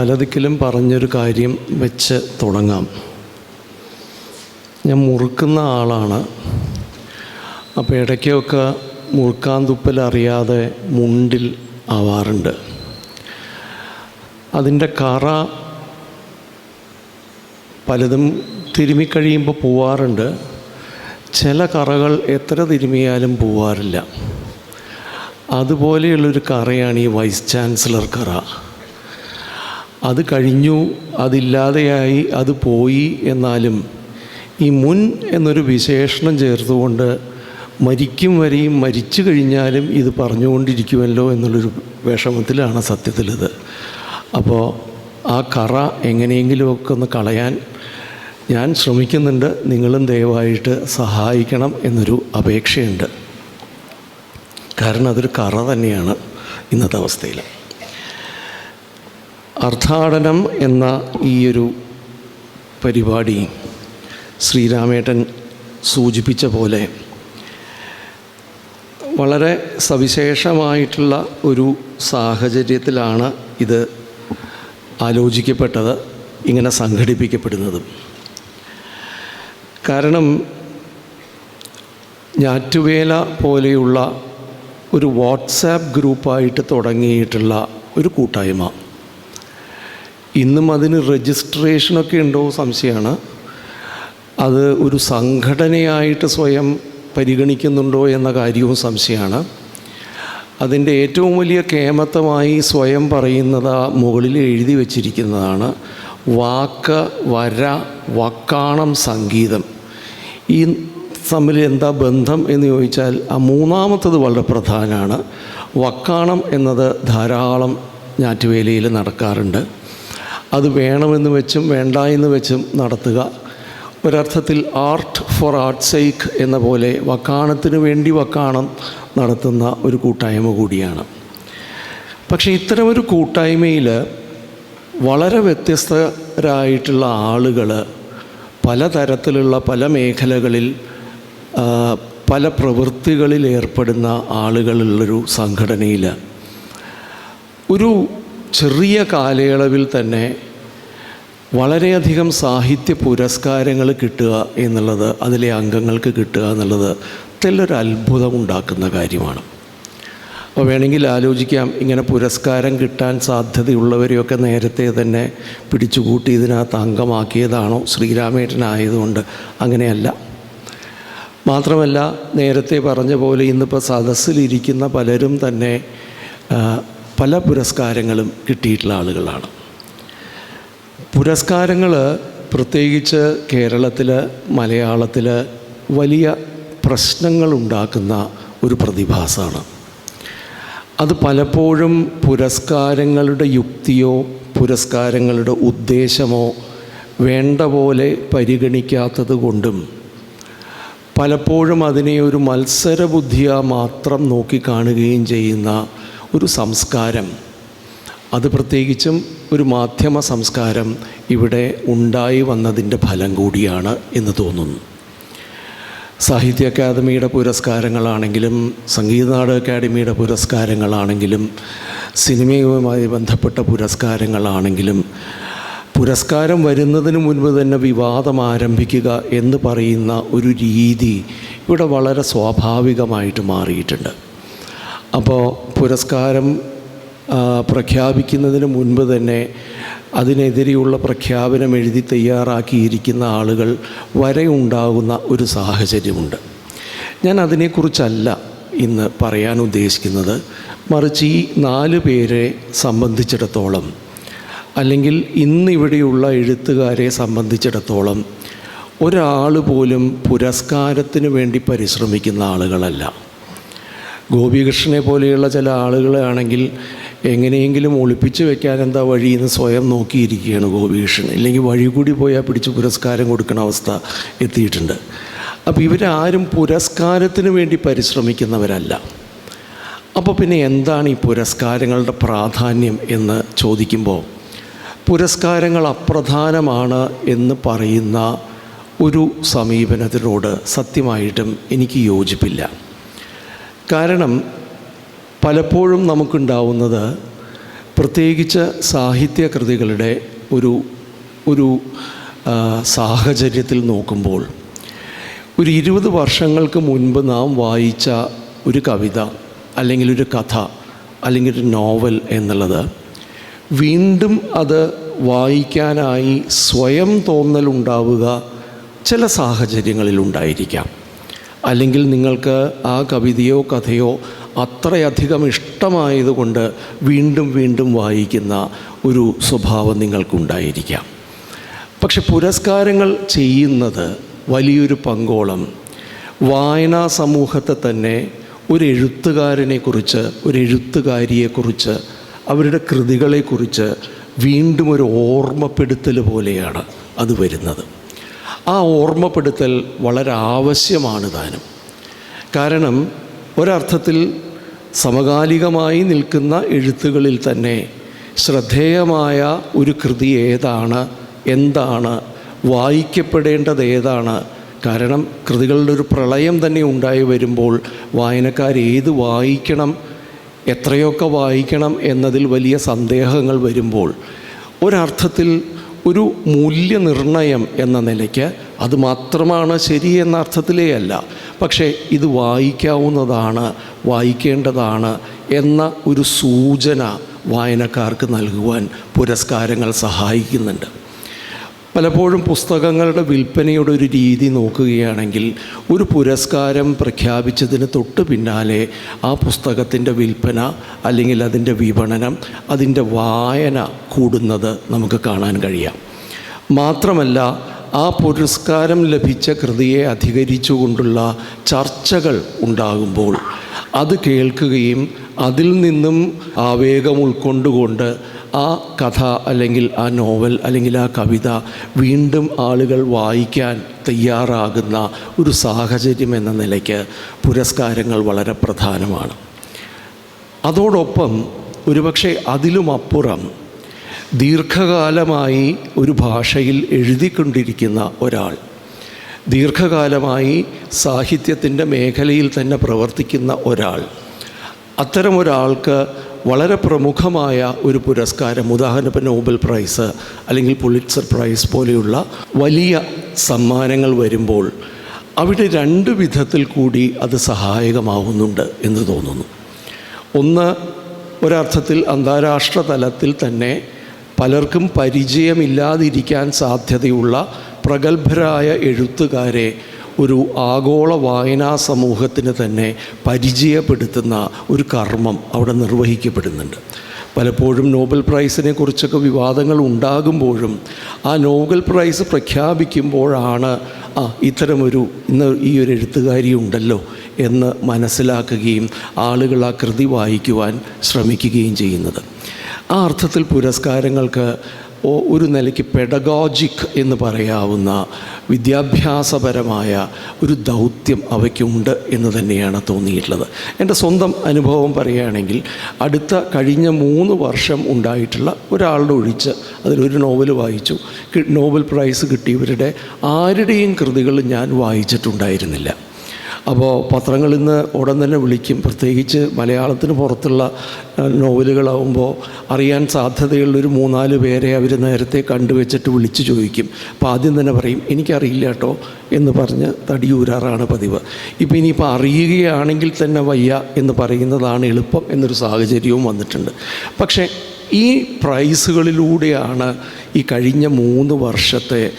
പലതിക്കലും പറഞ്ഞൊരു കാര്യം വെച്ച് തുടങ്ങാം. ഞാൻ മുറുക്കുന്ന ആളാണ്. അപ്പോൾ ഇടയ്ക്കൊക്കെ മുറുക്കാൻ തുപ്പൽ അറിയാതെ മുണ്ടിൽ ആവാറുണ്ട്. അതിന്റെ കറ പലതും തിരുമിക്കഴിയുമ്പോൾ പോവാറുണ്ട്. ചില കറകൾ എത്ര തിരുമിയാലും പോവാറില്ല. അതുപോലെയുള്ളൊരു കറയാണ് ഈ വൈസ് ചാൻസലർ കറ. അത് കഴിഞ്ഞു അതില്ലാതെയായി അത് പോയി എന്നാലും ഈ മുൻ എന്നൊരു വിശേഷണം ചേർത്തുകൊണ്ട് മരിക്കും വരെയും മരിച്ചു കഴിഞ്ഞാലും ഇത് പറഞ്ഞുകൊണ്ടിരിക്കുമല്ലോ എന്നുള്ളൊരു വിഷമത്തിലാണ് സത്യത്തിലിത്. അപ്പോൾ ആ കറ എങ്ങനെയെങ്കിലുമൊക്കെ ഒന്ന് കളയാൻ ഞാൻ ശ്രമിക്കുന്നുണ്ട്. നിങ്ങളും ദയവായിട്ട് സഹായിക്കണം എന്നൊരു അപേക്ഷയുണ്ട്. കാരണം അതൊരു കറ തന്നെയാണ് ഇന്നത്തെ അവസ്ഥയിൽ അർത്ഥാടനം എന്ന ഈയൊരു പരിപാടി ശ്രീരാമേട്ടൻ സൂചിപ്പിച്ച പോലെ വളരെ സവിശേഷമായിട്ടുള്ള ഒരു സാഹചര്യത്തിലാണ് ഇത് ആലോചിക്കപ്പെട്ടത് ഇങ്ങനെ സംഘടിപ്പിക്കപ്പെടുന്നതും. കാരണം ഞാറ്റുവേല പോലെയുള്ള ഒരു വാട്സാപ്പ് ഗ്രൂപ്പായിട്ട് തുടങ്ങിയിട്ടുള്ള ഒരു കൂട്ടായ്മ. ഇന്നും അതിന് രജിസ്ട്രേഷനൊക്കെ ഉണ്ടോ സംശയമാണ്. അത് ഒരു സംഘടനയായിട്ട് സ്വയം പരിഗണിക്കുന്നുണ്ടോ എന്ന കാര്യവും സംശയമാണ്. അതിന്റെ ഏറ്റവും വലിയ കേമത്തമായി സ്വയം പറയുന്നത് മുകളിൽ എഴുതി വച്ചിരിക്കുന്നതാണ്. വാക്ക് വര വക്കാണം സംഗീതം. ഈ തമ്മിൽ എന്താ ബന്ധം എന്ന് ചോദിച്ചാൽ ആ മൂന്നാമത്തത് വളരെ പ്രധാനമാണ്. വക്കാണം എന്നത് ധാരാളം ഞാറ്റുവേലയിൽ നടക്കാറുണ്ട്. അത് വേണമെന്ന് വെച്ചും വേണ്ട എന്ന് വെച്ചും നടത്തുക. ഒരർത്ഥത്തിൽ ആർട്ട് ഫോർ ആർട്ട് സൈക്ക് എന്ന പോലെ വക്കാണത്തിന് വേണ്ടി വക്കാണം നടത്തുന്ന ഒരു കൂട്ടായ്മ കൂടിയാണ്. പക്ഷേ ഇത്തരമൊരു കൂട്ടായ്മയിൽ വളരെ വ്യത്യസ്തരായിട്ടുള്ള ആളുകൾ പലതരത്തിലുള്ള പല മേഖലകളിൽ പല പ്രവൃത്തികളിൽ ഏർപ്പെടുന്ന ആളുകളുള്ളൊരു സംഘടനയിൽ. ഒരു ചെറിയ കാലയളവിൽ തന്നെ വളരെയധികം സാഹിത്യ പുരസ്കാരങ്ങൾ കിട്ടുക എന്നുള്ളത് അതിലെ അംഗങ്ങൾക്ക് കിട്ടുക എന്നുള്ളത് തെല്ലൊരു അത്ഭുതം ഉണ്ടാക്കുന്ന കാര്യമാണ്. അപ്പോൾ വേണമെങ്കിൽ ആലോചിക്കാം ഇങ്ങനെ പുരസ്കാരം കിട്ടാൻ സാധ്യതയുള്ളവരെയൊക്കെ നേരത്തെ തന്നെ പിടിച്ചുകൂട്ടി ഇതിനകത്ത് അംഗമാക്കിയതാണോ ശ്രീരാമേട്ടനായതുകൊണ്ട് അങ്ങനെയല്ല. മാത്രമല്ല നേരത്തെ പറഞ്ഞ പോലെ ഇന്നിപ്പോൾ സദസ്സിലിരിക്കുന്ന പലരും തന്നെ പല പുരസ്കാരങ്ങളും കിട്ടിയിട്ടുള്ള ആളുകളാണ്. പുരസ്കാരങ്ങൾ പ്രത്യേകിച്ച് കേരളത്തിൽ മലയാളത്തിൽ വലിയ പ്രശ്നങ്ങളുണ്ടാക്കുന്ന ഒരു പ്രതിഭാസമാണ് അത് പലപ്പോഴും പുരസ്കാരങ്ങളുടെ യുക്തിയോ പുരസ്കാരങ്ങളുടെ ഉദ്ദേശമോ വേണ്ട പോലെ പരിഗണിക്കാത്തത് കൊണ്ടും പലപ്പോഴും അതിനെ ഒരു മത്സരബുദ്ധിയാ മാത്രം നോക്കിക്കാണുകയും ചെയ്യുന്ന ഒരു സംസ്കാരം. അത് പ്രത്യേകിച്ചും ഒരു മാധ്യമ സംസ്കാരം ഇവിടെ ഉണ്ടായി വന്നതിന്റെ ഫലം കൂടിയാണ് എന്ന് തോന്നുന്നു. സാഹിത്യ അക്കാദമിയുടെ പുരസ്കാരങ്ങളാണെങ്കിലും സംഗീത നാടക അക്കാദമിയുടെ പുരസ്കാരങ്ങളാണെങ്കിലും സിനിമയുമായി ബന്ധപ്പെട്ട പുരസ്കാരങ്ങളാണെങ്കിലും പുരസ്കാരം വരുന്നതിന് മുൻപ് തന്നെ വിവാദം ആരംഭിക്കുക എന്ന് പറയുന്ന ഒരു രീതി ഇവിടെ വളരെ സ്വാഭാവികമായിട്ട് മാറിയിട്ടുണ്ട്. അപ്പോൾ പുരസ്കാരം പ്രഖ്യാപിക്കുന്നതിന് മുൻപ് തന്നെ അതിനെതിരെയുള്ള പ്രഖ്യാപനം എഴുതി തയ്യാറാക്കിയിരിക്കുന്ന ആളുകൾ വരെ ഉണ്ടാകുന്ന ഒരു സാഹചര്യമുണ്ട്. ഞാൻ അതിനെക്കുറിച്ചല്ല ഇന്ന് പറയാൻ ഉദ്ദേശിക്കുന്നത്. മറിച്ച് ഈ നാല് പേരെ സംബന്ധിച്ചിടത്തോളം അല്ലെങ്കിൽ ഇന്നിവിടെയുള്ള എഴുത്തുകാരെ സംബന്ധിച്ചിടത്തോളം ഒരാൾ പോലും പുരസ്കാരത്തിന് വേണ്ടി പരിശ്രമിക്കുന്ന ആളുകളല്ല. ഗോപികൃഷ്ണനെ പോലെയുള്ള ചില ആളുകളാണെങ്കിൽ എങ്ങനെയെങ്കിലും ഒളിപ്പിച്ച് വെക്കാൻ എന്താ വഴി എന്ന് സ്വയം നോക്കിയിരിക്കുകയാണ് ഗോപികൃഷ്ണൻ. ഇല്ലെങ്കിൽ വഴി കൂടി പോയാൽ പിടിച്ച് പുരസ്കാരം കൊടുക്കുന്ന അവസ്ഥ എത്തിയിട്ടുണ്ട്. അപ്പോൾ ഇവരാരും പുരസ്കാരത്തിന് വേണ്ടി പരിശ്രമിക്കുന്നവരല്ല. അപ്പോൾ പിന്നെ എന്താണ് ഈ പുരസ്കാരങ്ങളുടെ പ്രാധാന്യം എന്ന് ചോദിക്കുമ്പോൾ പുരസ്കാരങ്ങൾ അപ്രധാനമാണ് എന്ന് പറയുന്ന ഒരു സമീപനത്തിനോട് സത്യമായിട്ടും എനിക്ക് യോജിപ്പില്ല. കാരണം പലപ്പോഴും നമുക്കുണ്ടാവുന്നത് പ്രത്യേകിച്ച് സാഹിത്യ കൃതികളുടെ ഒരു ഒരു സാഹചര്യത്തിൽ നോക്കുമ്പോൾ. ഒരു ഇരുപത് വർഷങ്ങൾക്ക് മുൻപ് നാം വായിച്ച ഒരു കവിത അല്ലെങ്കിൽ ഒരു കഥ അല്ലെങ്കിൽ ഒരു നോവൽ എന്നുള്ളത് വീണ്ടും അത് വായിക്കാനായി സ്വയം തോന്നലുണ്ടാവുക ചില സാഹചര്യങ്ങളിൽ ഉണ്ടായിരിക്കാം. അല്ലെങ്കിൽ നിങ്ങൾക്ക് ആ കവിതയോ കഥയോ അത്രയധികം ഇഷ്ടമായതുകൊണ്ട് വീണ്ടും വീണ്ടും വായിക്കുന്ന ഒരു സ്വഭാവം നിങ്ങൾക്കുണ്ടായിരിക്കാം. പക്ഷെ പുരസ്കാരങ്ങൾ ചെയ്യുന്നത് വലിയൊരു പങ്കോളം. വായനാ സമൂഹത്തെ തന്നെ ഒരു എഴുത്തുകാരനെക്കുറിച്ച് ഒരു എഴുത്തുകാരിയെക്കുറിച്ച് അവരുടെ കൃതികളെക്കുറിച്ച് വീണ്ടും ഒരു ഓർമ്മപ്പെടുത്തൽ പോലെയാണ് അത് വരുന്നത്. ആ ഓർമ്മപ്പെടുത്തൽ വളരെ ആവശ്യമാണ് താനും. കാരണം ഒരർത്ഥത്തിൽ സമകാലികമായി നിൽക്കുന്ന എഴുത്തുകളിൽ തന്നെ ശ്രദ്ധേയമായ ഒരു കൃതി ഏതാണ് എന്താണ് വായിക്കപ്പെടേണ്ടത് ഏതാണ്? കാരണം കൃതികളുടെ ഒരു പ്രളയം തന്നെ ഉണ്ടായി വരുമ്പോൾ വായനക്കാർ ഏത് വായിക്കണം എത്രയൊക്കെ വായിക്കണം എന്നതിൽ വലിയ സന്ദേഹങ്ങൾ വരുമ്പോൾ ഒരർത്ഥത്തിൽ ഒരു മൂല്യനിർണയം എന്ന നിലയ്ക്ക് അത് മാത്രമാണ് ശരി എന്ന അർത്ഥത്തിലേ അല്ല. പക്ഷേ ഇത് വായിക്കാവുന്നതാണ് വായിക്കേണ്ടതാണ് എന്ന ഒരു സൂചന വായനക്കാർക്ക് നൽകുവാൻ പുരസ്കാരങ്ങൾ സഹായിക്കുന്നുണ്ട്. പലപ്പോഴും പുസ്തകങ്ങളുടെ വിൽപ്പനയുടെ ഒരു രീതി നോക്കുകയാണെങ്കിൽ ഒരു പുരസ്കാരം പ്രഖ്യാപിച്ചതിന് തൊട്ട് പിന്നാലെ ആ പുസ്തകത്തിന്റെ വിൽപ്പന അല്ലെങ്കിൽ അതിന്റെ വിപണനം അതിന്റെ വായന കൂടുന്നത് നമുക്ക് കാണാൻ കഴിയാം. മാത്രമല്ല ആ പുരസ്കാരം ലഭിച്ച കൃതിയെ അധികരിച്ചുകൊണ്ടുള്ള ചർച്ചകൾ ഉണ്ടാകുമ്പോൾ അത് കേൾക്കുകയും അതിൽ നിന്നും ആവേഗം ഉൾക്കൊണ്ടുകൊണ്ട് ആ കഥ അല്ലെങ്കിൽ ആ നോവൽ അല്ലെങ്കിൽ ആ കവിത വീണ്ടും ആളുകൾ വായിക്കാൻ തയ്യാറാകുന്ന ഒരു സാഹചര്യം എന്ന നിലയ്ക്ക് പുരസ്കാരങ്ങൾ വളരെ പ്രധാനമാണ്. അതോടൊപ്പം ഒരുപക്ഷെ അതിലുമപ്പുറം ദീർഘകാലമായി ഒരു ഭാഷയിൽ എഴുതിക്കൊണ്ടിരിക്കുന്ന ഒരാൾ ദീർഘകാലമായി സാഹിത്യത്തിന്റെ മേഖലയിൽ തന്നെ പ്രവർത്തിക്കുന്ന ഒരാൾ അത്തരം ഒരാൾക്ക് വളരെ പ്രമുഖമായ ഒരു പുരസ്കാരം ഉദാഹരണത്തിന് നോബൽ പ്രൈസ് അല്ലെങ്കിൽ പുളിറ്റ്സർ പ്രൈസ് പോലെയുള്ള വലിയ സമ്മാനങ്ങൾ വരുമ്പോൾ അവിടെ രണ്ട് വിധത്തിൽ കൂടി അത് സഹായകമാവുന്നുണ്ട് എന്ന് തോന്നുന്നു. ഒന്ന് ഒരർത്ഥത്തിൽ അന്താരാഷ്ട്ര തലത്തിൽ തന്നെ പലർക്കും പരിചയമില്ലാതിരിക്കാൻ സാധ്യതയുള്ള പ്രഗത്ഭരായ എഴുത്തുകാരെ ഒരു ആഗോള വായനാ സമൂഹത്തിന് തന്നെ പരിചയപ്പെടുത്തുന്ന ഒരു കർമ്മം അവിടെ നിർവഹിക്കപ്പെടുന്നുണ്ട്. പലപ്പോഴും നോബൽ പ്രൈസിനെ കുറിച്ചൊക്കെ വിവാദങ്ങൾ ഉണ്ടാകുമ്പോഴും ആ നോബൽ പ്രൈസ് പ്രഖ്യാപിക്കുമ്പോഴാണ് ആ ഇത്തരമൊരു ഇന്ന് ഈ ഒരു എഴുത്തുകാരി ഉണ്ടല്ലോ എന്ന് മനസ്സിലാക്കുകയും ആളുകൾ ആ കൃതി വായിക്കുവാൻ ശ്രമിക്കുകയും ചെയ്യുന്നത്. ആ അർത്ഥത്തിൽ പുരസ്കാരങ്ങൾക്ക് ഒരു നിലയ്ക്ക് പെഡഗോജിക് എന്ന് പറയാവുന്ന വിദ്യാഭ്യാസപരമായ ഒരു ദൗത്യം അവയ്ക്കുണ്ട് എന്ന് തന്നെയാണ് തോന്നിയിട്ടുള്ളത്. എന്റെ സ്വന്തം അനുഭവം പറയുകയാണെങ്കിൽ അടുത്ത കഴിഞ്ഞ മൂന്ന് വർഷം ഉണ്ടായിട്ടുള്ള ഒരാളുടെ ഒഴിച്ച് അതിലൊരു നോവൽ വായിച്ചു. നോബൽ പ്രൈസ് കിട്ടിയവരുടെ ആരുടെയും കൃതികൾ ഞാൻ വായിച്ചിട്ടുണ്ടായിരുന്നില്ല. അപ്പോൾ പത്രങ്ങളിൽ നിന്ന് ഉടൻ തന്നെ വിളിക്കും. പ്രത്യേകിച്ച് മലയാളത്തിന് പുറത്തുള്ള നോവലുകളാവുമ്പോൾ അറിയാൻ സാധ്യതയുള്ളൊരു മൂന്നാൽ പേരെ അവർ നേരത്തെ കണ്ടുവച്ചിട്ട് വിളിച്ചു ചോദിക്കും. അപ്പോൾ ആദ്യം തന്നെ പറയും എനിക്കറിയില്ല കേട്ടോ എന്ന് പറഞ്ഞ് തടിയൂരാറാണ് പതിവ്. ഇപ്പോൾ ഇനിയിപ്പോൾ അറിയുകയാണെങ്കിൽ തന്നെ വയ്യ എന്ന് പറയുന്നതാണ് എളുപ്പം എന്നൊരു സാഹചര്യവും വന്നിട്ടുണ്ട്. പക്ഷേ ഈ പ്രൈസുകളിലൂടെയാണ് ഈ കഴിഞ്ഞ മൂന്ന് വർഷത്തെ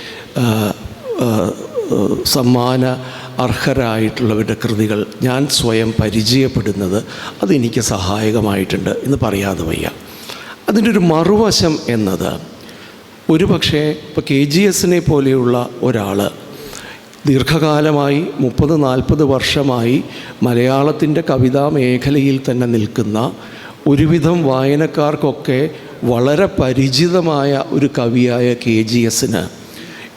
സമ്മാന അർഹരായിട്ടുള്ളവരുടെ കൃതികൾ ഞാൻ സ്വയം പരിചയപ്പെടുന്നത് അതെനിക്ക് സഹായകമായിട്ടുണ്ട് എന്ന് പറയാതെ വയ്യ. അതിന്റെ ഒരു മറുവശം എന്നത് ഒരു പക്ഷേ ഇപ്പോൾ കെ ജി എസിനെ പോലെയുള്ള ഒരാൾ ദീർഘകാലമായി മുപ്പത് നാൽപ്പത് വർഷമായി മലയാളത്തിന്റെ കവിതാ മേഖലയിൽ തന്നെ നിൽക്കുന്ന ഒരുവിധം വായനക്കാർക്കൊക്കെ വളരെ പരിചിതമായ ഒരു കവിയായ കെ ജി എസിന്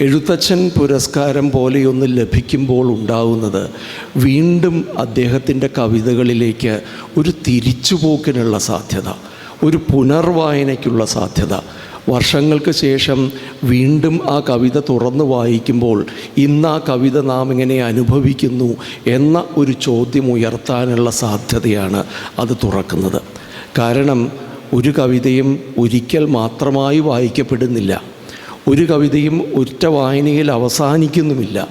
എഴുത്തച്ഛൻ പുരസ്കാരം പോലെയൊന്ന് ലഭിക്കുമ്പോൾ ഉണ്ടാവുന്നത് വീണ്ടും അദ്ദേഹത്തിന്റെ കവിതകളിലേക്ക് ഒരു തിരിച്ചുപോക്കിനുള്ള സാധ്യത ഒരു പുനർവായനയ്ക്കുള്ള സാധ്യത. വർഷങ്ങൾക്ക് ശേഷം വീണ്ടും ആ കവിത തുറന്നു വായിക്കുമ്പോൾ ഇന്ന് ആ കവിത നാം എങ്ങനെ അനുഭവിക്കുന്നു എന്ന ഒരു ചോദ്യം ഉയർത്താനുള്ള സാധ്യതയാണ് അത് തുറക്കുന്നത്. കാരണം ഒരു കവിതയും ഒരിക്കൽ മാത്രമായി വായിക്കപ്പെടുന്നില്ല. ഒരു കവിതയും ഒറ്റ വായനയിൽ അവസാനിക്കുന്നുമില്ല.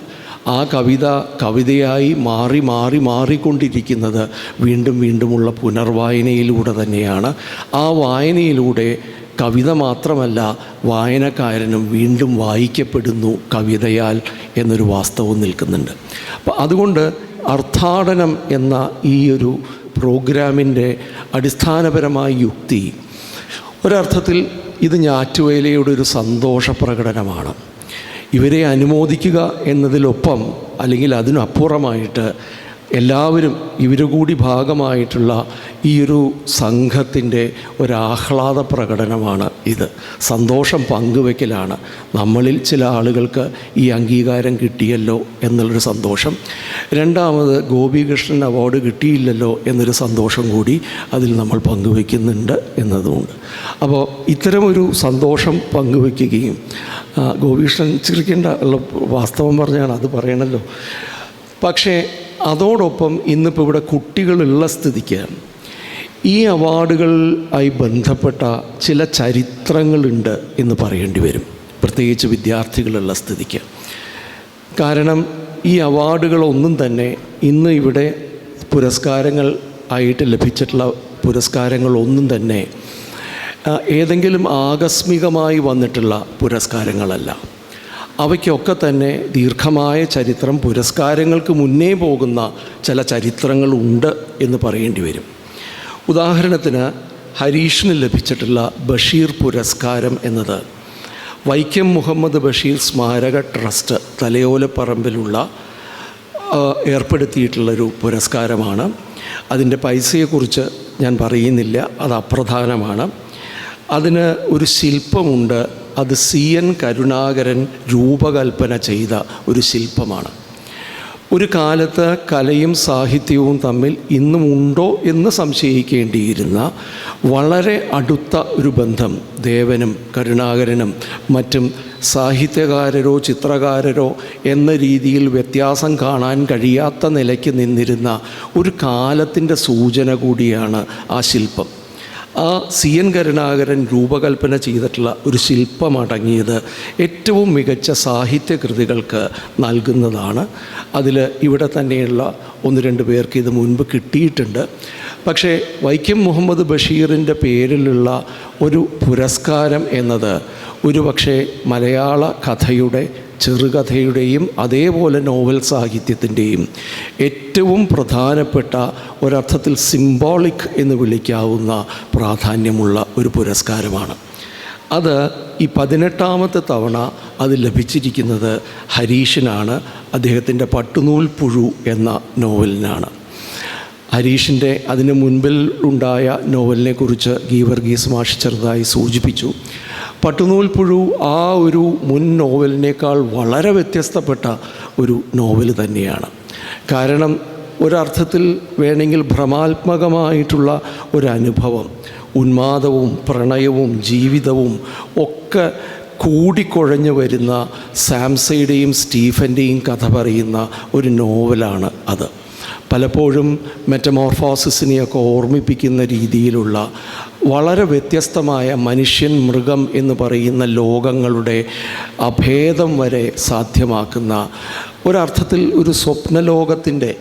ആ കവിത കവിതയായി മാറി മാറി മാറിക്കൊണ്ടിരിക്കുന്നത് വീണ്ടും വീണ്ടുമുള്ള പുനർവായനയിലൂടെ തന്നെയാണ്. ആ വായനയിലൂടെ കവിത മാത്രമല്ല വായനക്കാരനും വീണ്ടും വായിക്കപ്പെടുന്നു കവിതയാൽ എന്നൊരു വാസ്തവം നിൽക്കുന്നുണ്ട്. അപ്പം അതുകൊണ്ട് അർത്ഥാടനം എന്ന ഈ ഒരു പ്രോഗ്രാമിന്റെ അടിസ്ഥാനപരമായ യുക്തി ഒരർത്ഥത്തിൽ ഇത് ഞാറ്റുവേലയുടെ ഒരു സന്തോഷ പ്രകടനമാണ് ഇവരെ അനുമോദിക്കുക എന്നതിലൊപ്പം അല്ലെങ്കിൽ അതിനപ്പുറമായിട്ട് എല്ലാവരും ഇവരുകൂടി ഭാഗമായിട്ടുള്ള ഈ ഒരു സംഘത്തിന്റെ ഒരാഹ്ലാദ പ്രകടനമാണ് ഇത്. സന്തോഷം പങ്കുവെക്കലാണ്. നമ്മളിൽ ചില ആളുകൾക്ക് ഈ അംഗീകാരം കിട്ടിയല്ലോ എന്നുള്ളൊരു സന്തോഷം. രണ്ടാമത് ഗോപികൃഷ്ണൻ അവാർഡ് കിട്ടിയില്ലല്ലോ എന്നൊരു സന്തോഷം കൂടി അതിൽ നമ്മൾ പങ്കുവെക്കുന്നുണ്ട് എന്നതുകൊണ്ട്. അപ്പോൾ ഇത്തരമൊരു സന്തോഷം പങ്കുവെക്കുകയും ഗോപികൃഷ്ണൻ ചിരിക്കേണ്ട ഉള്ള വാസ്തവം പറഞ്ഞാണ് അത് പറയണല്ലോ. പക്ഷേ അതോടൊപ്പം ഇന്നിപ്പോൾ ഇവിടെ കുട്ടികളുള്ള സ്ഥിതിക്ക് ഈ അവാർഡുകളായി ബന്ധപ്പെട്ട ചില ചരിത്രങ്ങളുണ്ട് എന്ന് പറയേണ്ടി വരും. പ്രത്യേകിച്ച് വിദ്യാർത്ഥികളുള്ള സ്ഥിതിക്ക്. കാരണം ഈ അവാർഡുകളൊന്നും തന്നെ ഇന്ന് ഇവിടെ പുരസ്കാരങ്ങൾ ആയിട്ട് ലഭിച്ചിട്ടുള്ള പുരസ്കാരങ്ങളൊന്നും തന്നെ ഏതെങ്കിലും ആകസ്മികമായി വന്നിട്ടുള്ള പുരസ്കാരങ്ങളല്ല. അവയ്ക്കൊക്കെ തന്നെ ദീർഘമായ ചരിത്രം പുരസ്കാരങ്ങൾക്ക് മുന്നേ പോകുന്ന ചില ചരിത്രങ്ങളുണ്ട് എന്ന് പറയേണ്ടി വരും. ഉദാഹരണത്തിന് ഹരീഷിന് ലഭിച്ചിട്ടുള്ള ബഷീർ പുരസ്കാരം എന്നത് വൈക്കം മുഹമ്മദ് ബഷീർ സ്മാരക ട്രസ്റ്റ് തലയോലപ്പറമ്പിലുള്ള ഏർപ്പെടുത്തിയിട്ടുള്ളൊരു പുരസ്കാരമാണ്. അതിന്റെ പൈസയെക്കുറിച്ച് ഞാൻ പറയുന്നില്ല അത് അപ്രധാനമാണ്. അതിന് ഒരു ശില്പമുണ്ട് അത് സി എൻ കരുണാകരൻ രൂപകൽപ്പന ചെയ്ത ഒരു ശില്പമാണ്. ഒരു കാലത്ത് കലയും സാഹിത്യവും തമ്മിൽ ഇന്നും ഉണ്ടോ എന്ന് സംശയിക്കേണ്ടിയിരുന്ന വളരെ അടുത്ത ഒരു ബന്ധം ദേവനും കരുണാകരനും മറ്റും സാഹിത്യകാരരോ ചിത്രകാരരോ എന്ന രീതിയിൽ വ്യത്യാസം കാണാൻ കഴിയാത്ത നിലയ്ക്ക് നിന്നിരുന്ന ഒരു കാലത്തിന്റെ സൂചന കൂടിയാണ് ആ ശില്പം. ആ സി എൻ കരുണാകരൻ രൂപകൽപ്പന ചെയ്തിട്ടുള്ള ഒരു ശില്പമടങ്ങിയത് ഏറ്റവും മികച്ച സാഹിത്യകൃതികൾക്ക് നൽകുന്നതാണ്. അതിൽ ഇവിടെ തന്നെയുള്ള ഒന്ന് രണ്ട് പേർക്ക് ഇത് മുൻപ് കിട്ടിയിട്ടുണ്ട്. പക്ഷേ വൈക്കം മുഹമ്മദ് ബഷീറിന്റെ പേരിലുള്ള ഒരു പുരസ്കാരം എന്നത് ഒരു പക്ഷേ മലയാള കഥയുടെ ചെറുകഥയുടെയും അതേപോലെ നോവൽ സാഹിത്യത്തിന്റെയും ഏറ്റവും പ്രധാനപ്പെട്ട ഒരർത്ഥത്തിൽ സിംബോളിക് എന്ന് വിളിക്കാവുന്ന പ്രാധാന്യമുള്ള ഒരു പുരസ്കാരമാണ്. അത് ഈ പതിനെട്ടാമത്തെ തവണ അത് ലഭിച്ചിരിക്കുന്നത് ഹരീഷിനാണ്. അദ്ദേഹത്തിന്റെ പട്ടുനൂൽ പുഴു എന്ന നോവലിനാണ്. ഹരീഷിന്റെ അതിന് മുൻപിൽ ഉണ്ടായ നോവലിനെക്കുറിച്ച് ഗീവർഗീസ് മാഷ് ചെറുതായി സൂചിപ്പിച്ചു. പട്ടുനൂൽ പുഴു ആ ഒരു മുൻ നോവലിനേക്കാൾ വളരെ വ്യത്യസ്തപ്പെട്ട ഒരു നോവൽ തന്നെയാണ്. കാരണം ഒരർത്ഥത്തിൽ വേണമെങ്കിൽ ഭ്രമാത്മകമായിട്ടുള്ള ഒരനുഭവം ഉന്മാദവും പ്രണയവും ജീവിതവും ഒക്കെ കൂടിക്കുഴഞ്ഞു വരുന്ന സാംസയുടെയും സ്റ്റീഫന്റെയും കഥ പറയുന്ന ഒരു നോവലാണ് അത്. പലപ്പോഴും മെറ്റമോർഫോസിസിനെയൊക്കെ ഓർമ്മിപ്പിക്കുന്ന രീതിയിലുള്ള വളരെ വ്യത്യസ്തമായ മനുഷ്യൻ മൃഗം എന്ന് പറയുന്ന ലോകങ്ങളുടെ അഭേദം വരെ സാധ്യമാക്കുന്ന ഒരർത്ഥത്തിൽ ഒരു സ്വപ്നലോകത്തിന്റെ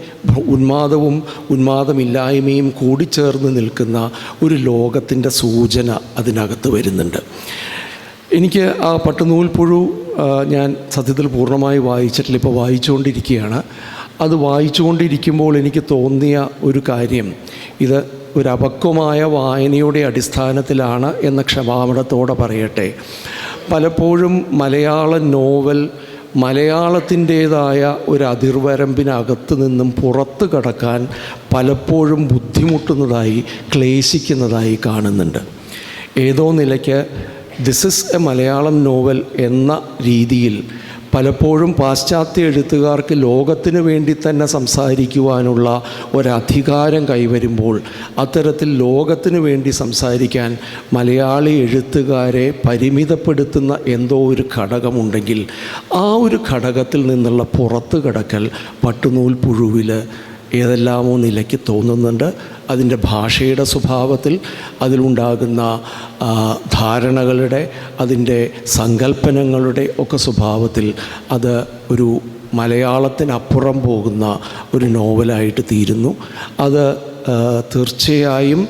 ഉന്മാദവും ഉന്മാദമില്ലായ്മയും കൂടിച്ചേർന്ന് നിൽക്കുന്ന ഒരു ലോകത്തിന്റെ സൂചന അതിനകത്ത് വരുന്നുണ്ട്. എനിക്ക് ആ പട്ടുനൂൽപ്പുഴു ഞാൻ സത്യത്തിൽ പൂർണമായി വായിച്ചിട്ടില്ല ഇപ്പോൾ വായിച്ചുകൊണ്ടിരിക്കുകയാണ്. അത് വായിച്ചുകൊണ്ടിരിക്കുമ്പോൾ എനിക്ക് തോന്നിയ ഒരു കാര്യം. ഇത് ഒരു അപക്വമായ വായനയുടെ അടിസ്ഥാനത്തിലാണ് എന്ന ക്ഷമാപണത്തോടെ പറയട്ടെ. പലപ്പോഴും മലയാള നോവൽ മലയാളത്തിന്റേതായ ഒരു അതിർവരമ്പിനകത്ത് നിന്നും പുറത്ത് കടക്കാൻ പലപ്പോഴും ബുദ്ധിമുട്ടുന്നതായി ക്ലേശിക്കുന്നതായി കാണുന്നുണ്ട്. ഏതോ നിലയ്ക്ക് this is a Malayalam novel എന്ന രീതിയിൽ പലപ്പോഴും പാശ്ചാത്യ എഴുത്തുകാർക്ക് ലോകത്തിന് വേണ്ടി തന്നെ സംസാരിക്കുവാനുള്ള ഒരധികാരം കൈവരുമ്പോൾ അത്തരത്തിൽ ലോകത്തിന് വേണ്ടി സംസാരിക്കാൻ മലയാളി എഴുത്തുകാരെ പരിമിതപ്പെടുത്തുന്ന എന്തോ ഒരു ഘടകമുണ്ടെങ്കിൽ ആ ഒരു ഘടകത്തിൽ നിന്നുള്ള പുറത്തു കടക്കൽ പട്ടുനൂൽ പുഴുവിൽ ഏതെല്ലാമോ നിലയ്ക്ക് തോന്നുന്നുണ്ട്. അതിന്റെ ഭാഷയുടെ സ്വഭാവത്തിൽ അതിലുണ്ടാകുന്ന ധാരണകളുടെ അതിന്റെ സങ്കല്പനങ്ങളുടെ ഒക്കെ സ്വഭാവത്തിൽ അത് ഒരു മലയാളത്തിനപ്പുറം പോകുന്ന ഒരു നോവലായിട്ട് തീരുന്നു. അത് തീർച്ചയായും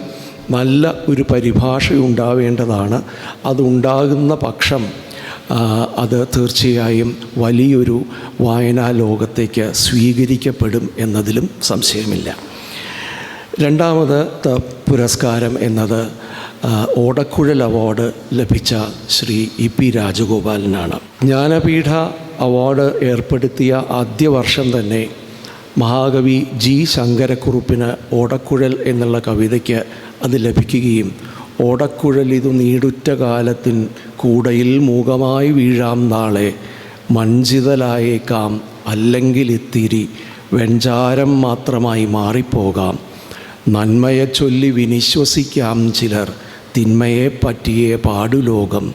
നല്ല ഒരു പരിഭാഷ ഉണ്ടാവേണ്ടതാണ് അതുണ്ടാകുന്ന പക്ഷം അത് തീർച്ചയായും വലിയൊരു വായനാ ലോകത്തേക്ക് സ്വീകരിക്കപ്പെടും എന്നതിലും സംശയമില്ല. രണ്ടാമത് പുരസ്കാരം എന്നത് ഓടക്കുഴൽ അവാർഡ് ലഭിച്ച ശ്രീ ഇ പി രാജഗോപാലനാണ്. ജ്ഞാനപീഠ അവാർഡ് ഏർപ്പെടുത്തിയ ആദ്യ വർഷം തന്നെ മഹാകവി ജി ശങ്കരക്കുറുപ്പിന് ഓടക്കുഴൽ എന്നുള്ള കവിതയ്ക്ക് അത് ലഭിക്കുകയും ഓടക്കുഴൽ ഇതു നീടുറ്റ കാലത്തിൻ കൂടയിൽ മൂകമായി വീഴാം നാളെ. മഞ്ചിതലായേക്കാം അല്ലെങ്കിൽ ഇത്തിരി വെഞ്ചാരം മാത്രമായി മാറിപ്പോകാം. നന്മയെ ചൊല്ലി വിനിശ്വസിക്കാം ചിലർ തിന്മയെ പറ്റിയേ പാടുലോകം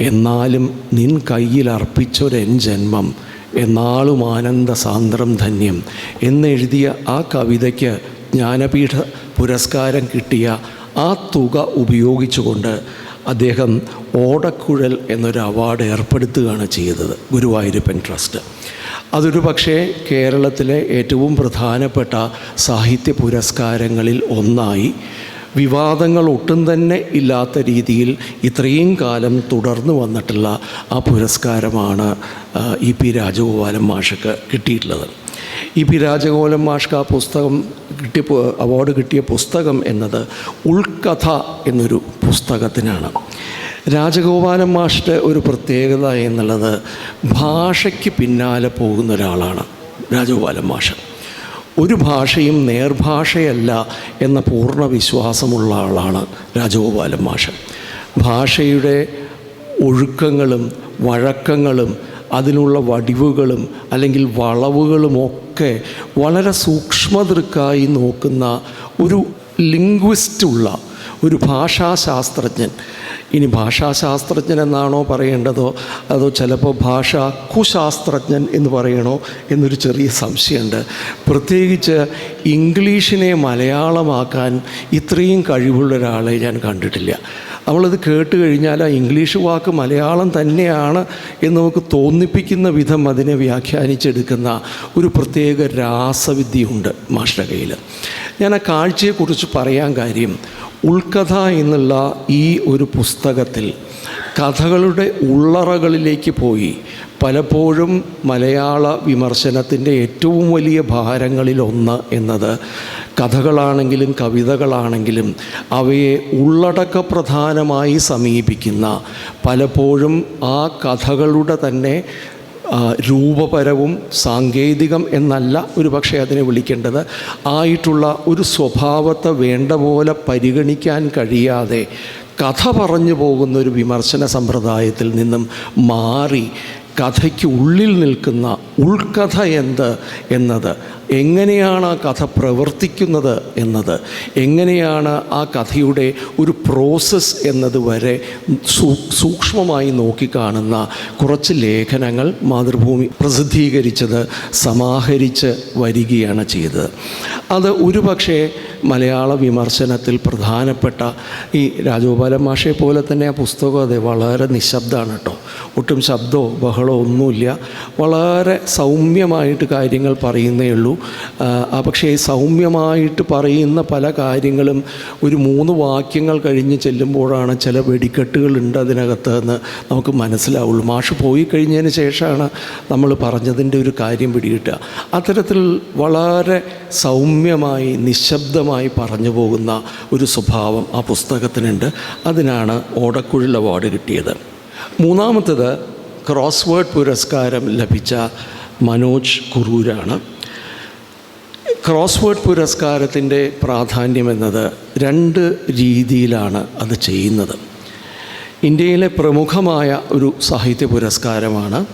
എന്നാലും നിൻ കയ്യിൽ അർപ്പിച്ചൊരെൻ ജന്മം എന്നാളും ആനന്ദ സാന്ദ്രം ധന്യം. എന്നെഴുതിയ ആ കവിതയ്ക്ക് ജ്ഞാനപീഠ പുരസ്കാരം കിട്ടിയ ആ തുക ഉപയോഗിച്ചുകൊണ്ട് അദ്ദേഹം ഓടക്കുഴൽ എന്നൊരു അവാർഡ് ഏർപ്പെടുത്തുകയാണ് ചെയ്തത് ഗുരുവായൂരപ്പൻ ട്രസ്റ്റ്. അതൊരു പക്ഷേ കേരളത്തിലെ ഏറ്റവും പ്രധാനപ്പെട്ട സാഹിത്യ പുരസ്കാരങ്ങളിൽ ഒന്നായി വിവാദങ്ങൾ ഒട്ടും തന്നെ ഇല്ലാത്ത രീതിയിൽ ഇത്രയും കാലം തുടർന്നു വന്നിട്ടുള്ള ആ പുരസ്കാരമാണ് ഇ പി രാജഗോപാലൻ മാഷക്ക് കിട്ടിയിട്ടുള്ളത്. ഇ പി രാജഗോപാലൻ മാഷ്ക്ക് ആ പുസ്തകം കിട്ടിയ അവാർഡ് കിട്ടിയ പുസ്തകം എന്നത് ഉൾക്കഥ എന്നൊരു പുസ്തകത്തിനാണ്. രാജഗോപാലൻ മാഷിന്റെ ഒരു പ്രത്യേകത എന്നുള്ളത് ഭാഷയ്ക്ക് പിന്നാലെ പോകുന്ന ഒരാളാണ് രാജഗോപാലൻ മാഷ്. ഒരു ഭാഷയും നേർഭാഷയല്ല എന്ന പൂർണ വിശ്വാസമുള്ള ആളാണ് രാജഗോപാലൻ മാഷൻ ഭാഷയുടെ ഒഴുക്കങ്ങളും വഴക്കങ്ങളും അതിനുള്ള വടിവുകളും അല്ലെങ്കിൽ വളവുകളുമൊക്കെ വളരെ സൂക്ഷ്മതൃക്കായി നോക്കുന്ന ഒരു ലിംഗ്വിസ്റ്റുള്ള ഒരു ഭാഷാശാസ്ത്രജ്ഞൻ ഇനി ഭാഷാശാസ്ത്രജ്ഞൻ എന്നാണോ പറയേണ്ടതോ? അതോ ചിലപ്പോൾ ഭാഷ കുശാസ്ത്രജ്ഞൻ എന്ന് പറയണോ? എന്നൊരു ചെറിയ സംശയമുണ്ട്. പ്രത്യേകിച്ച് ഇംഗ്ലീഷിനെ മലയാളമാക്കാൻ ഇത്രയും കഴിവുള്ള ഒരാളെ ഞാൻ കണ്ടിട്ടില്ല. നമ്മളത് കേട്ട് കഴിഞ്ഞാൽ ആ ഇംഗ്ലീഷ് വാക്ക് മലയാളം തന്നെയാണ് എന്ന് നമുക്ക് തോന്നിപ്പിക്കുന്ന വിധം അതിനെ വ്യാഖ്യാനിച്ചെടുക്കുന്ന ഒരു പ്രത്യേക രാസവിദ്യയുണ്ട് മാഷ്ട കയ്യിൽ. ഞാൻ ആ കാഴ്ചയെക്കുറിച്ച് പറയാൻ കാര്യം ഉൾക്കഥ എന്നുള്ള ഈ ഒരു പുസ്തകത്തിൽ കഥകളുടെ ഉള്ളറകളിലേക്ക് പോയി. പലപ്പോഴും മലയാള വിമർശനത്തിന്റെ ഏറ്റവും വലിയ ഭാരങ്ങളിലൊന്ന് എന്നത് കഥകളാണെങ്കിലും കവിതകളാണെങ്കിലും അവയെ ഉള്ളടക്കപ്രധാനമായി സമീപിക്കുന്ന പലപ്പോഴും ആ കഥകളുടെ തന്നെ രൂപപരവും സാങ്കേതികം എന്നല്ല ഒരു പക്ഷേ അതിനെ വിളിക്കേണ്ടത്. ആയിട്ടുള്ള ഒരു സ്വഭാവത്തെ വേണ്ട പോലെ പരിഗണിക്കാൻ കഴിയാതെ കഥ പറഞ്ഞു പോകുന്ന ഒരു വിമർശന സമ്പ്രദായത്തിൽ നിന്നും മാറി കഥയ്ക്ക് ഉള്ളിൽ നിൽക്കുന്ന ഉൾക്കഥ എന്ത് എന്നത് എങ്ങനെയാണ് ആ കഥ പ്രവർത്തിക്കുന്നത് എന്നത്? എങ്ങനെയാണ് ആ കഥയുടെ ഒരു പ്രോസസ്സ് എന്നത് വരെ സൂക്ഷ്മമായി നോക്കിക്കാണുന്ന കുറച്ച് ലേഖനങ്ങൾ മാതൃഭൂമി പ്രസിദ്ധീകരിച്ചത് സമാഹരിച്ച് വരികയാണ് ചെയ്തത്. അത് ഒരുപക്ഷെ മലയാള വിമർശനത്തിൽ പ്രധാനപ്പെട്ട ഈ രാജഗോപാലൻ മാഷയെ പോലെ തന്നെ ആ പുസ്തകം അതെ വളരെ നിശബ്ദമാണ് കേട്ടോ ഒട്ടും ശബ്ദമോ ബഹളമോ ഒന്നുമില്ല. വളരെ സൗമ്യമായിട്ട് കാര്യങ്ങൾ പറയുന്നേ ഉള്ളൂ. ആ, പക്ഷേ സൗമ്യമായിട്ട് പറയുന്ന പല കാര്യങ്ങളും ഒരു മൂന്ന് വാക്യങ്ങൾ കഴിഞ്ഞ് ചെല്ലുമ്പോഴാണ് ചില വെടിക്കെട്ടുകളുണ്ട് അതിനകത്ത് എന്ന് നമുക്ക് മനസ്സിലാവുള്ളൂ. മാഷ് പോയി കഴിഞ്ഞതിന് ശേഷമാണ് നമ്മൾ പറഞ്ഞതിന്റെ ഒരു കാര്യം പിടികിട്ടുക. അത്തരത്തിൽ വളരെ സൗമ്യമായി നിശബ്ദമായി പറഞ്ഞു പോകുന്ന ഒരു സ്വഭാവം ആ പുസ്തകത്തിനുണ്ട്. അതിനാണ് ഓടക്കുഴൽ അവാർഡ് കിട്ടിയത്. മൂന്നാമത്തത് ക്രോസ് വേർഡ് പുരസ്കാരം ലഭിച്ച മനോജ് കുറൂരാണ്. ക്രോസ് വേർഡ് പുരസ്കാരത്തിന്റെ പ്രാധാന്യം എന്നത് രണ്ട് രീതിയിലാണ് അത് ചെയ്യുന്നത്. ഇന്ത്യയിലെ പ്രമുഖമായ ഒരു സാഹിത്യ പുരസ്കാരമാണ്.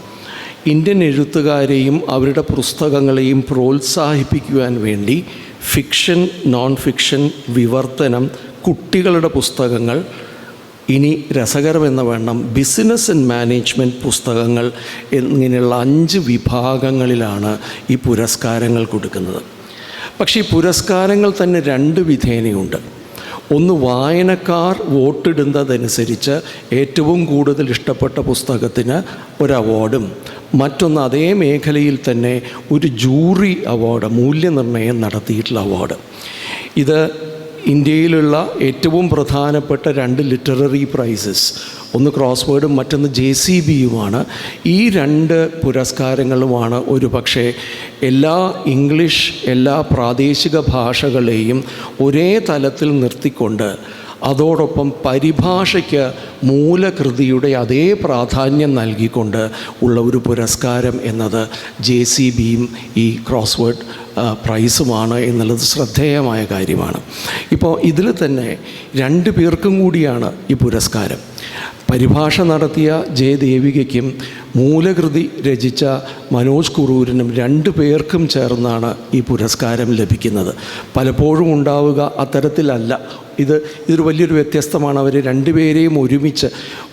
ഇന്ത്യൻ എഴുത്തുകാരെയും അവരുടെ പുസ്തകങ്ങളെയും പ്രോത്സാഹിപ്പിക്കുവാൻ വേണ്ടി ഫിക്ഷൻ നോൺ ഫിക്ഷൻ വിവർത്തനം കുട്ടികളുടെ പുസ്തകങ്ങൾ ഇനി രസകരമെന്ന വണ്ണം ബിസിനസ് ആൻഡ് മാനേജ്മെന്റ് പുസ്തകങ്ങൾ എന്നിങ്ങനെയുള്ള അഞ്ച് വിഭാഗങ്ങളിലാണ് ഈ പുരസ്കാരങ്ങൾ കൊടുക്കുന്നത്. പക്ഷേ ഈ പുരസ്കാരങ്ങൾ തന്നെ രണ്ട് വിധേനയുണ്ട്. ഒന്ന് വായനക്കാർ വോട്ടിടുന്നതനുസരിച്ച് ഏറ്റവും കൂടുതൽ ഇഷ്ടപ്പെട്ട പുസ്തകത്തിന് ഒരു അവാർഡും മറ്റൊന്ന് അതേ മേഖലയിൽ തന്നെ ഒരു ജൂറി അവാർഡ് മൂല്യനിർണയം നടത്തിയിട്ടുള്ള അവാർഡ്. ഇത് ഇന്ത്യയിലുള്ള ഏറ്റവും പ്രധാനപ്പെട്ട രണ്ട് ലിറ്റററി പ്രൈസസ് ഒന്ന് ക്രോസ് വേർഡും മറ്റൊന്ന് ജെ സി ബിയുമാണ് ഈ രണ്ട് പുരസ്കാരങ്ങളുമാണ് ഒരു പക്ഷേ എല്ലാ ഇംഗ്ലീഷ് എല്ലാ പ്രാദേശിക ഭാഷകളെയും ഒരേ തലത്തിൽ നിർത്തിക്കൊണ്ട് അതോടൊപ്പം പരിഭാഷയ്ക്ക് മൂലകൃതിയുടെ അതേ പ്രാധാന്യം നൽകിക്കൊണ്ട് ഉള്ള ഒരു പുരസ്കാരം എന്നത് ജെ സി ബിയും ഈ ക്രോസ് വേർഡ് പ്രൈസുമാണ് എന്നുള്ളത് ശ്രദ്ധേയമായ കാര്യമാണ്. ഇപ്പോൾ ഇതിൽ തന്നെ രണ്ട് പേർക്കും കൂടിയാണ് ഈ പുരസ്കാരം. പരിഭാഷ നടത്തിയ ജയദേവികയ്ക്കും മൂലകൃതി രചിച്ച മനോജ് കുറൂരിനും രണ്ടു പേർക്കും ചേർന്നാണ് ഈ പുരസ്കാരം ലഭിക്കുന്നത്. പലപ്പോഴും ഉണ്ടാവുക അത്തരത്തിലല്ല. ഇത് ഇതൊരു വലിയൊരു വ്യത്യസ്തമാണ്. അവർ രണ്ടുപേരെയും ഒരുമിച്ച്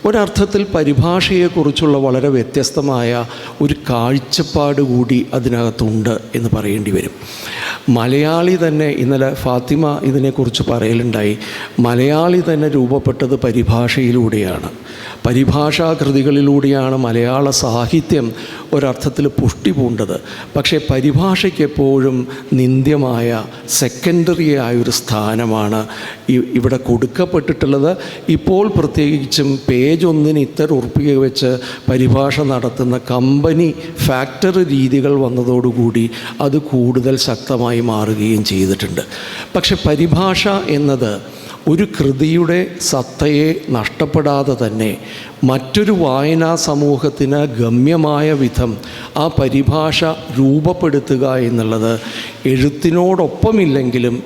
ഒരർത്ഥത്തിൽ പരിഭാഷയെക്കുറിച്ചുള്ള വളരെ വ്യത്യസ്തമായ ഒരു കാഴ്ചപ്പാട് കൂടി അതിനകത്തുണ്ട് എന്ന് പറയേണ്ടി വരും. മലയാളി തന്നെ ഇന്നലെ ഫാത്തിമ ഇതിനെക്കുറിച്ച് പറയലുണ്ടായി. മലയാളി തന്നെ രൂപപ്പെട്ടത് പരിഭാഷയിലൂടെയാണ്. പരിഭാഷാ കൃതികളിലൂടെയാണ് മലയാള സാഹിത്യം ഒരർത്ഥത്തിൽ പുഷ്ടി പൂണ്ടത്. പക്ഷേ പരിഭാഷയ്ക്ക് എപ്പോഴും നിന്ദ്യമായ സെക്കൻഡറി ആയൊരു സ്ഥാനമാണ് ഇവിടെ കൊടുക്കപ്പെട്ടിട്ടുള്ളത്. ഇപ്പോൾ പ്രത്യേകിച്ചും പേജ് ഒന്നിന് ഇത്തരം ഉറപ്പിക വെച്ച് പരിഭാഷ നടത്തുന്ന കമ്പനി ഫാക്ടറി രീതികൾ വന്നതോടുകൂടി അത് കൂടുതൽ ശക്തമായി മാറുകയും ചെയ്തിട്ടുണ്ട്. പക്ഷെ പരിഭാഷ എന്നത് ഒരു കൃതിയുടെ സത്തയെ നഷ്ടപ്പെടാതെ തന്നെ മറ്റൊരു വായനാ സമൂഹത്തിന് ഗമ്യമായ വിധം ആ പരിഭാഷ രൂപപ്പെടുത്തുക എന്നുള്ളത് എഴുത്തിനോടൊപ്പമില്ലെങ്കിലും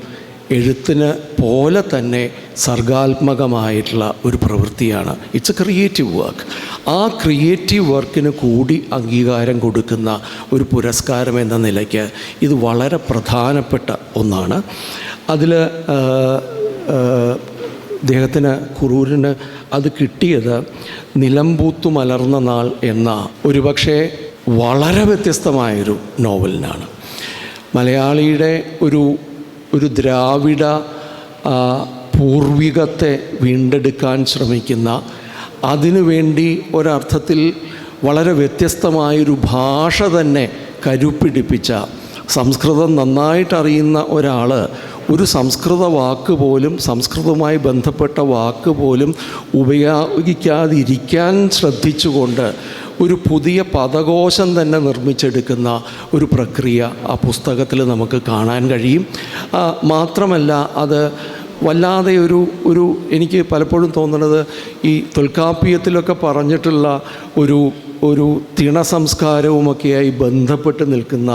എഴുത്തിന് പോലെ തന്നെ സർഗാത്മകമായിട്ടുള്ള ഒരു പ്രവൃത്തിയാണ്. ഇറ്റ്സ് എ ക്രിയേറ്റീവ് വർക്ക് ആ ക്രിയേറ്റീവ് വർക്കിന് കൂടി അംഗീകാരം കൊടുക്കുന്ന ഒരു പുരസ്കാരം എന്ന നിലയ്ക്ക് ഇത് വളരെ പ്രധാനപ്പെട്ട ഒന്നാണ്. അതിൽ അദ്ദേഹത്തിന് കുറൂരിന് അത് കിട്ടിയത് നിലമ്പൂത്തു മലർന്ന നാൾ എന്ന ഒരുപക്ഷെ വളരെ വ്യത്യസ്തമായൊരു നോവലിനാണ്. മലയാളിയുടെ ഒരു ഒരു ദ്രാവിഡ പൂർവികത്തെ വീണ്ടെടുക്കാൻ ശ്രമിക്കുന്ന അതിനുവേണ്ടി ഒരർത്ഥത്തിൽ വളരെ വ്യത്യസ്തമായൊരു ഭാഷ തന്നെ കരുപ്പിടിപ്പിച്ച സംസ്കൃതം നന്നായിട്ടറിയുന്ന ഒരാൾ ഒരു സംസ്കൃത വാക്ക് പോലും സംസ്കൃതവുമായി ബന്ധപ്പെട്ട വാക്ക് പോലും ഉപയോഗിക്കാതിരിക്കാൻ ശ്രദ്ധിച്ചുകൊണ്ട് ഒരു പുതിയ പദകോശം തന്നെ നിർമ്മിച്ചെടുക്കുന്ന ഒരു പ്രക്രിയ ആ പുസ്തകത്തിൽ നമുക്ക് കാണാൻ കഴിയും. മാത്രമല്ല അത് വല്ലാതെ ഒരു ഒരു എനിക്ക് പലപ്പോഴും തോന്നുന്നത് ഈ തൊൽക്കാപ്പിയത്തിലൊക്കെ പറഞ്ഞിട്ടുള്ള ഒരു ഒരു തിണ സംസ്കാരവുമൊക്കെയായി ബന്ധപ്പെട്ട് നിൽക്കുന്ന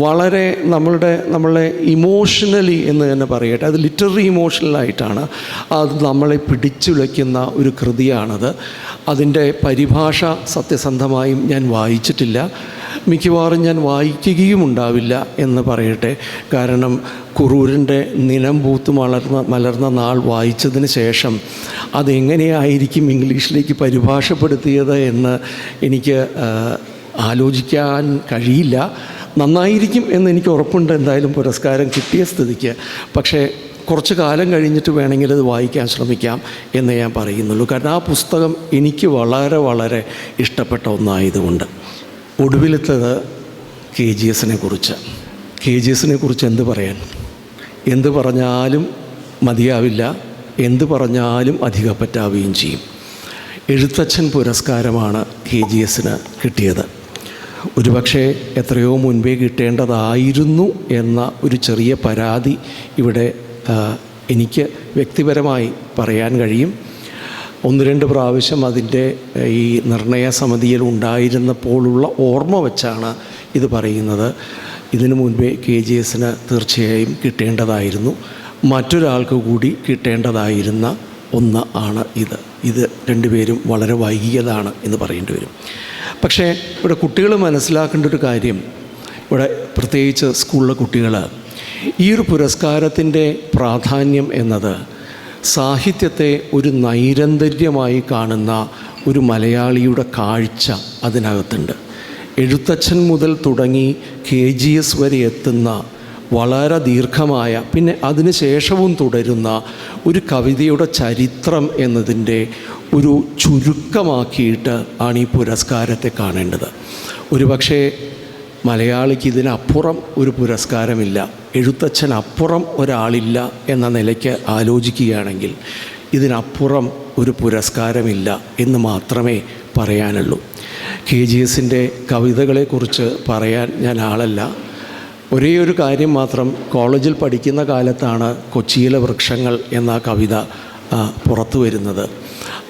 വളരെ നമ്മളുടെ നമ്മളെ ഇമോഷണലി എന്ന് തന്നെ പറയട്ടെ അത് ലിറ്റററി ഇമോഷണലായിട്ടാണ് അത് നമ്മളെ പിടിച്ചുലയ്ക്കുന്ന ഒരു കൃതിയാണത്. അതിന്റെ പരിഭാഷ സത്യസന്ധമായും ഞാൻ വായിച്ചിട്ടില്ല. മിക്കവാറും ഞാൻ വായിക്കുകയും ഉണ്ടാവില്ല എന്ന് പറയട്ടെ. കാരണം കുറൂരിന്റെ നിലം പൂത്ത് മലർന്ന മലർന്ന നാൾ വായിച്ചതിന് ശേഷം അതെങ്ങനെയായിരിക്കും ഇംഗ്ലീഷിലേക്ക് പരിഭാഷപ്പെടുത്തിയത് എന്ന് എനിക്ക് ആലോചിക്കാൻ കഴിയില്ല. നന്നായിരിക്കും എന്ന് എനിക്ക് ഉറപ്പുണ്ട്. എന്തായാലും പുരസ്കാരം കിട്ടിയ സ്ഥിതിക്ക്. പക്ഷേ കുറച്ച് കാലം കഴിഞ്ഞിട്ട് വേണമെങ്കിൽ അത് വായിക്കാൻ ശ്രമിക്കാം എന്ന് ഞാൻ പറയുന്നുള്ളൂ. കാരണം ആ പുസ്തകം എനിക്ക് വളരെ വളരെ ഇഷ്ടപ്പെട്ട ഒന്നായതുകൊണ്ട്. ഒടുവിലത്തത് കെ ജി എസിനെ കുറിച്ച്. കെ ജി എസിനെ കുറിച്ച് എന്ത് പറയാൻ? എന്ത് പറഞ്ഞാലും മതിയാവില്ല. എന്ത് പറഞ്ഞാലും അധികപ്പറ്റാവുകയും ചെയ്യും. എഴുത്തച്ഛൻ പുരസ്കാരമാണ് കെ ജി എസിന് കിട്ടിയത്. ഒരുപക്ഷെ എത്രയോ മുൻപേ കിട്ടേണ്ടതായിരുന്നു എന്ന ഒരു ചെറിയ പരാതി ഇവിടെ എനിക്ക് വ്യക്തിപരമായി പറയാൻ കഴിയും. ഒന്ന് രണ്ട് പ്രാവശ്യം അതിന്റെ ഈ നിർണയ സമിതിയിൽ ഉണ്ടായിരുന്നപ്പോഴുള്ള ഓർമ്മ വെച്ചാണ് ഇത് പറയുന്നത്. ഇതിനു മുൻപേ കെ ജി എസിന് തീർച്ചയായും കിട്ടേണ്ടതായിരുന്നു. മറ്റൊരാൾക്ക് കൂടി കിട്ടേണ്ടതായിരുന്ന ഒന്ന് ആണ് ഇത്. ഇത് രണ്ടുപേരും വളരെ വൈകിയതാണ് എന്ന് പറയേണ്ടി വരും. പക്ഷേ ഇവിടെ കുട്ടികൾ മനസ്സിലാക്കേണ്ട ഒരു കാര്യം. ഇവിടെ പ്രത്യേകിച്ച് സ്കൂളിലെ കുട്ടികൾ ഈ ഒരു പുരസ്കാരത്തിന്റെ പ്രാധാന്യം എന്നത് സാഹിത്യത്തെ ഒരു നൈരന്തര്യമായി കാണുന്ന ഒരു മലയാളിയുടെ കാഴ്ച അതിനകത്തുണ്ട്. എഴുത്തച്ഛൻ മുതൽ തുടങ്ങി കെ ജി എസ് വരെ എത്തുന്ന വളരെ ദീർഘമായ പിന്നെ അതിനുശേഷവും തുടരുന്ന ഒരു കവിതയുടെ ചരിത്രം എന്നതിന്റെ ഒരു ചുരുക്കമാക്കിയിട്ട് ആണ് ഈ പുരസ്കാരത്തെ കാണേണ്ടത്. ഒരുപക്ഷേ മലയാളിക്ക് ഇതിനപ്പുറം ഒരു പുരസ്കാരമില്ല എഴുത്തച്ഛനപ്പുറം ഒരാളില്ല എന്ന നിലയ്ക്ക് ആലോചിക്കുകയാണെങ്കിൽ ഇതിനപ്പുറം ഒരു പുരസ്കാരമില്ല എന്ന് മാത്രമേ പറയാനുള്ളൂ. കെ ജി എസിന്റെ കവിതകളെക്കുറിച്ച് പറയാൻ ഞാൻ ആളല്ല. ഒരേ ഒരു കാര്യം മാത്രം കോളേജിൽ പഠിക്കുന്ന കാലത്താണ് കൊച്ചിയിലെ വൃക്ഷങ്ങൾ എന്ന കവിത പുറത്തു വരുന്നത്.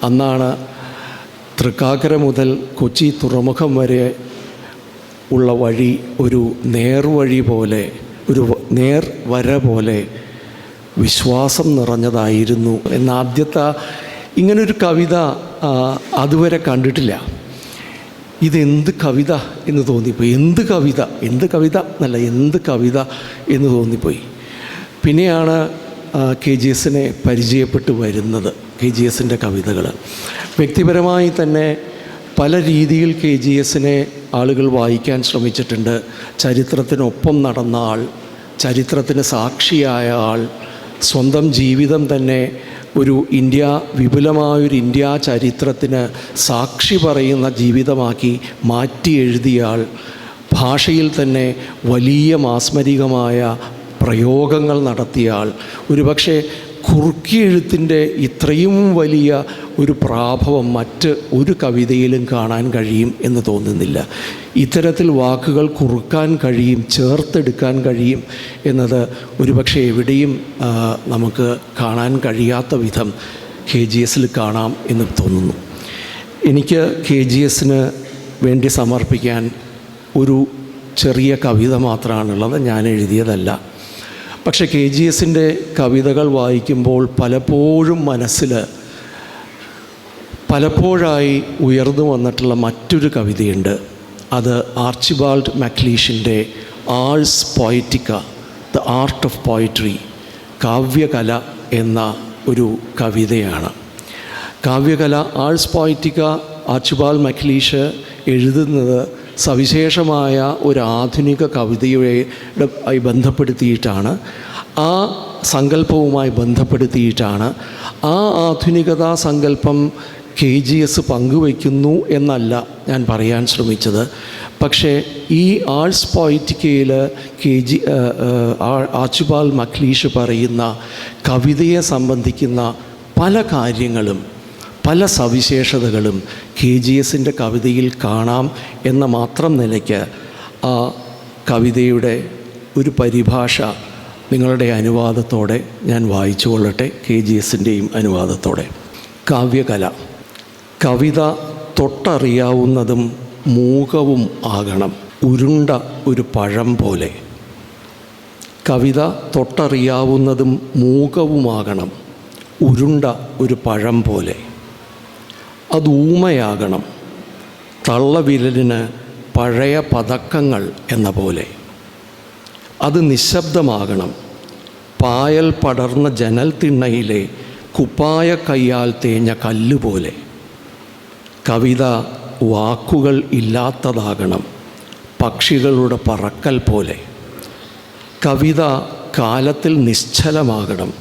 അന്നാണ് തൃക്കാക്കര മുതൽ കൊച്ചി തുറമുഖം വരെ ഉള്ള വഴി ഒരു നേർവഴി പോലെ ഒരു നേർ വര പോലെ വിശ്വാസം നിറഞ്ഞതായിരുന്നു. എന്നാദ്യത്തെ ഇങ്ങനൊരു കവിത അതുവരെ കണ്ടിട്ടില്ല. ഇതെന്ത് കവിത എന്ന് തോന്നിപ്പോയി. എന്ത് കവിത? എന്ത് കവിത? എന്നല്ല എന്ത് കവിത എന്ന് തോന്നിപ്പോയി. പിന്നെയാണ് കെ ജി എസിനെ പരിചയപ്പെട്ട് വരുന്നത് കെ ജി എസിന്റെ കവിതകൾ വ്യക്തിപരമായി തന്നെ പല രീതിയിൽ കെ ജി എസിനെ ആളുകൾ വായിക്കാൻ ശ്രമിച്ചിട്ടുണ്ട്. ചരിത്രത്തിനൊപ്പം നടന്ന ആൾ ചരിത്രത്തിന് സാക്ഷിയായ ആൾ സ്വന്തം ജീവിതം തന്നെ ഒരു ഇന്ത്യ വിപുലമായൊരു ഇന്ത്യ ചരിത്രത്തിന് സാക്ഷി പറയുന്ന ജീവിതമാക്കി മാറ്റി എഴുതിയാൽ ഭാഷയിൽ തന്നെ വലിയ മാസ്മരികമായ പ്രയോഗങ്ങൾ നടത്തിയാൽ ഒരുപക്ഷെ കുറുക്കി എഴുത്തിന്റെ ഇത്രയും വലിയ ഒരു പ്രാഭവം മറ്റ് ഒരു കവിതയിലും കാണാൻ കഴിയും എന്ന് തോന്നുന്നില്ല. ഇത്തരത്തിൽ വാക്കുകൾ കുറുക്കാൻ കഴിയും ചേർത്തെടുക്കാൻ കഴിയും എന്നത് ഒരുപക്ഷെ എവിടെയും നമുക്ക് കാണാൻ കഴിയാത്ത വിധം കെ ജി എസിൽ കാണാം എന്ന് തോന്നുന്നു. എനിക്ക് കെ ജി എസിന് വേണ്ടി സമർപ്പിക്കാൻ ഒരു ചെറിയ കവിത മാത്രമാണുള്ളത് ഞാൻ എഴുതിയതല്ല. പക്ഷേ കെ ജി എസിന്റെ കവിതകൾ വായിക്കുമ്പോൾ പലപ്പോഴും മനസ്സിൽ പലപ്പോഴായി ഉയർന്നു വന്നിട്ടുള്ള മറ്റൊരു കവിതയുണ്ട്. അത് Archibald മക്ലീഷിന്റെ Ars Poetica the art of poetry കാവ്യകല എന്ന ഒരു കവിതയാണ്. കാവ്യകല ആൾസ് പോയറ്റിക്ക ആർച്ചിബാൾ മക്ലീഷ് എഴുതുന്നത് സവിശേഷമായ ഒരു ആധുനിക കവിതയുടെ ബന്ധപ്പെടുത്തിയിട്ടാണ്. ആ സങ്കല്പവുമായി ബന്ധപ്പെടുത്തിയിട്ടാണ്. ആ ആധുനികതാ സങ്കല്പം കെ ജി എസ് പങ്കുവയ്ക്കുന്നു എന്നല്ല ഞാൻ പറയാൻ ശ്രമിച്ചത്. പക്ഷേ ഈ ആർട്സ് പോയിറ്റിക്കയിൽ കെ ജി ആച്ചുപാൽ മക്ലീഷ് പറയുന്ന കവിതയെ സംബന്ധിക്കുന്ന പല കാര്യങ്ങളും പല സവിശേഷതകളും കെ ജി എസിന്റെ കവിതയിൽ കാണാം എന്ന മാത്രം നിലയ്ക്ക് ആ കവിതയുടെ ഒരു പരിഭാഷ നിങ്ങളുടെ അനുവാദത്തോടെ ഞാൻ വായിച്ചു കൊള്ളട്ടെ കെ ജി എസിന്റെയും അനുവാദത്തോടെ. കാവ്യകല. കവിത തൊട്ടറിയാവുന്നതും മൂകവും ആകണം. ഉരുണ്ട ഒരു പഴം പോലെ. കവിത തൊട്ടറിയാവുന്നതും മൂകവുമാകണം. ഉരുണ്ട ഒരു പഴം പോലെ. അത് ഊമയാകണം. തള്ളവിരലിന് പഴയ പതക്കങ്ങൾ എന്ന പോലെ. അത് നിശബ്ദമാകണം. പായൽ പടർന്ന ജനൽ തിണ്ണയിലെ കുപ്പായ കയ്യാൽ തേഞ്ഞ കല്ലുപോലെ. കവിത വാക്കുകൾ ഇല്ലാത്തതാകണം പക്ഷികളുടെ പറക്കൽ പോലെ. കവിത കാലത്തിൽ നിശ്ചലമാകണം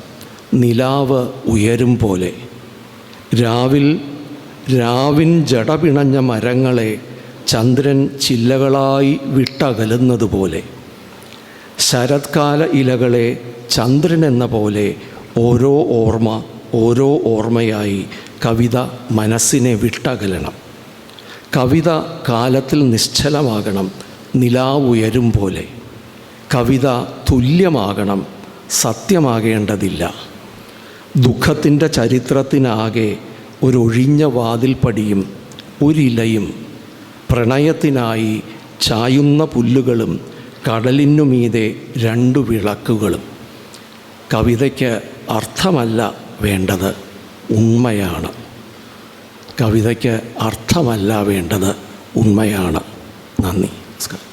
നിലാവ് ഉയരും പോലെ. രാവിൽ രാവിൻ ജടപിണഞ്ഞ മരങ്ങളെ ചന്ദ്രൻ ചില്ലകളായി വിട്ടകലുന്നതുപോലെ ശരത്കാല ഇലകളെ ചന്ദ്രൻ എന്ന പോലെ ഓരോ ഓർമ്മ ഓരോ ഓർമ്മയായി കവിത മനസ്സിനെ വിട്ടകലണം. കവിത കാലത്തിൽ നിശ്ചലമാകണം നിലാവുയരും പോലെ. കവിത തുല്യമാകണം സത്യമാകേണ്ടതില്ല. ദുഃഖത്തിന്റെ ചരിത്രത്തിനാകെ ഒരൊഴിഞ്ഞ വാതിൽപ്പടിയും ഒരിലയും പ്രണയത്തിനായി ചായുന്ന പുല്ലുകളും കടലിനുമീതെ രണ്ടു വിളക്കുകളും. കവിതയ്ക്ക് അർത്ഥമല്ല വേണ്ടത്. ഉണ്മയാണ്. കവിതയ്ക്ക് അർത്ഥമല്ല വേണ്ടത് ഉണ്മയാണ്. നന്ദി. നമസ്കാരം.